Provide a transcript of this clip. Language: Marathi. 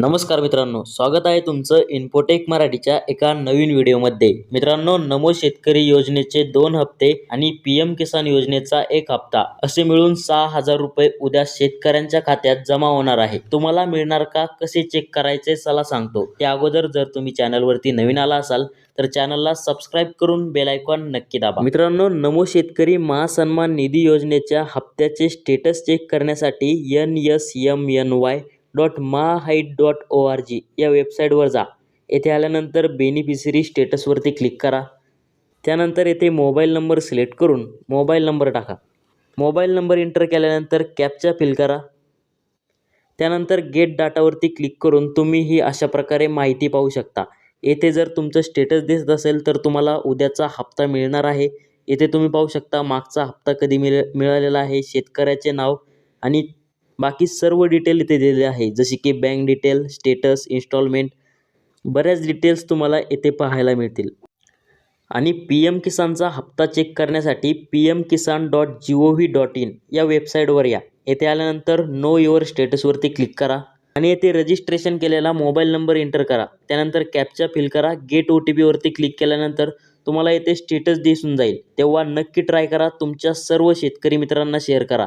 नमस्कार मित्रांनो स्वागत आहे तुमचं इन्फोटेक मराठीच्या एका नवीन व्हिडिओमध्ये. मित्रांनो नमो शेतकरी योजनेचे दोन हप्ते आणि पी एम किसान योजनेचा एक हप्ता असे मिळून सहा हजार रुपये उद्या शेतकऱ्यांच्या खात्यात जमा होणार आहे. तुम्हाला मिळणार का कसे चेक करायचे चला सांगतो. त्या अगोदर जर तुम्ही चॅनलवरती नवीन आला असाल तर चॅनलला सबस्क्राईब करून बेल आयकॉन नक्की दाबा. मित्रांनो नमो शेतकरी महासन्मान निधी योजनेच्या हप्त्याचे स्टेटस चेक करण्यासाठी N S M N Y dot महाहाईट dot O R G या वेबसाईटवर जा. येथे आल्यानंतर बेनिफिशरी स्टेटसवरती क्लिक करा. त्यानंतर येथे मोबाईल नंबर सिलेक्ट करून मोबाईल नंबर टाका. मोबाईल नंबर एंटर केल्यानंतर कॅपचा फिल करा. त्यानंतर गेट डाटावरती क्लिक करून तुम्ही ही अशा प्रकारे माहिती पाहू शकता. येथे जर तुमचं स्टेटस दिसत असेल तर तुम्हाला उद्याचा हप्ता मिळणार आहे. येथे तुम्ही पाहू शकता मागचा हप्ता कधी मिळ मिळालेला आहे शेतकऱ्याचे नाव आणि बाकी सर्व डिटेल इथे दिलेले आहे. जसे की बँक डिटेल स्टेटस इन्स्टॉलमेंट बऱ्याच डिटेल्स तुम्हाला येथे पाहायला मिळतील. आणि पी एम किसानचा हप्ता चेक करण्यासाठी P M Kisan dot G O V dot in या वेबसाईटवर या. येथे आल्यानंतर नो युअर स्टेटसवरती क्लिक करा. आणि येथे रजिस्ट्रेशन केलेला मोबाईल नंबर एंटर करा. त्यानंतर कॅपचा फिल करा. गेट ओ टी पीवरती क्लिक केल्यानंतर तुम्हाला येथे स्टेटस दिसून जाईल. तेव्हा नक्की ट्राय करा. तुमच्या सर्व शेतकरी मित्रांना शेअर करा.